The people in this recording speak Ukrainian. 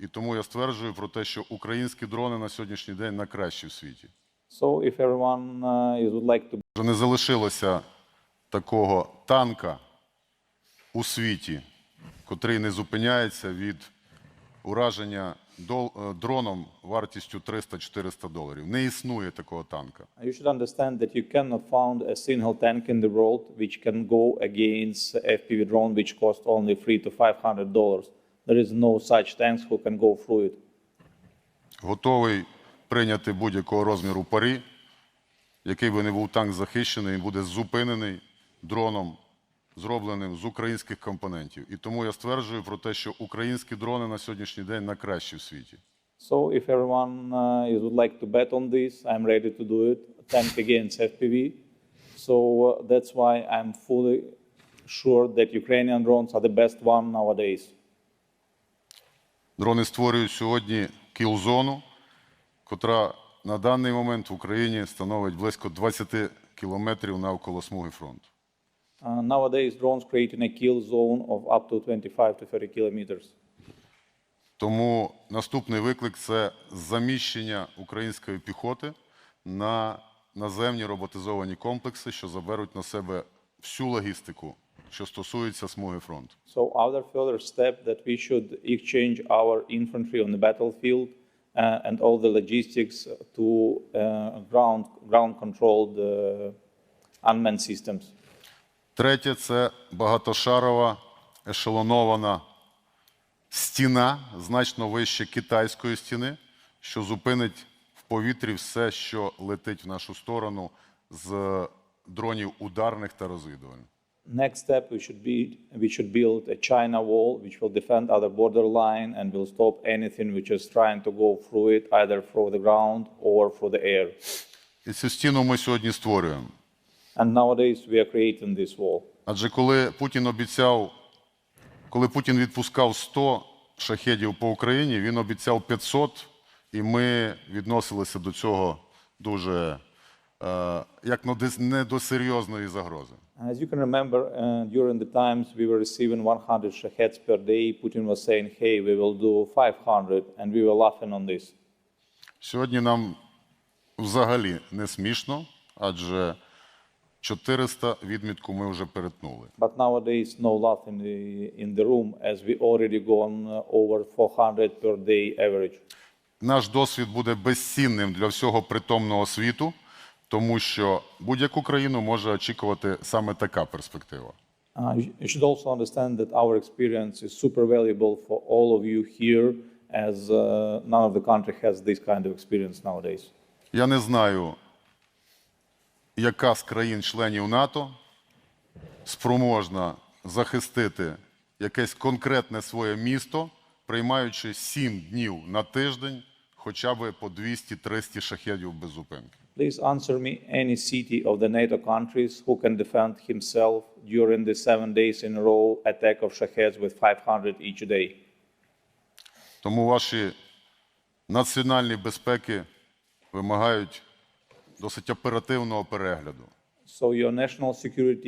І тому я стверджую про те, що українські дрони на сьогоднішній день найкращі в світі. So if everyone uh, would like to Вже не залишилося такого танка у світі, котрий не зупиняється від ураження дол- е, дроном вартістю 300-400 доларів. Не існує такого танка. You should understand that you cannot find a single tank in the world which can go against FPV drone which cost only three to five hundred dollars. There is no such tanks who can go through it. Готовий прийняти будь-якого розміру парі, який би не був танк захищений, і буде зупинений дроном, зробленим з українських компонентів. І тому я стверджую про те, що українські дрони на сьогоднішній день найкращі в світі. So if everyone uh, is, would like to bet on this, I'm ready to do it. Tank against FPV. So uh, that's why I'm fully sure that Ukrainian drones are the best one nowadays. Дрони створюють сьогодні кіл-зону, котра на даний момент в Україні становить близько 20 кілометрів навколо смуги фронту. Uh, nowadays, drones creating a kill zone of up to 25 to 30 kilometers. Тому наступний виклик це заміщення української піхоти на наземні роботизовані комплекси, що заберуть на себе всю логістику, що стосується смуги фронту. So other further step that we should exchange our infantry on the battlefield uh, and all the logistics to uh, ground ground controlled uh, unmanned systems. Третє це багатошарова ешелонована стіна, значно вище китайської стіни, що зупинить в повітрі все, що летить в нашу сторону з дронів ударних та розвідувальних. Next step, we should be we should build a China wall which will defend our borderline and will stop anything which is trying to go through it, either through the ground or through the air. І цю стіну ми сьогодні створюємо. And nowadays we are creating this wall. Адже коли Путін обіцяв, коли Путін відпускав 100 шахедів по Україні, він обіцяв 500, і ми відносилися до цього дуже е, як не до серйозної загрози. As you can remember, uh, during the times we were receiving 100 shaheds per day, Putin was saying, hey, we will do 500, and we were laughing on this. Сьогодні нам взагалі не смішно, адже 400 відмітку ми вже перетнули. But nowadays, no laugh in the, in the room, as we already gone uh, over 400 per day average. Наш досвід буде безцінним для всього притомного світу, тому що будь-яку країну може очікувати саме така перспектива. Uh, you should also understand that our experience is super valuable for all of you here, as uh, none of the country has this kind of experience nowadays. Я не знаю, яка з країн-членів НАТО спроможна захистити якесь конкретне своє місто, приймаючи 7 днів на тиждень хоча б по 200-300 шахедів без зупинки. Please answer me any city of the NATO countries who can defend himself during the seven days in a row attack of Shaheds with 500 each day. Тому ваші національні безпеки вимагають досить оперативного перегляду. So your national security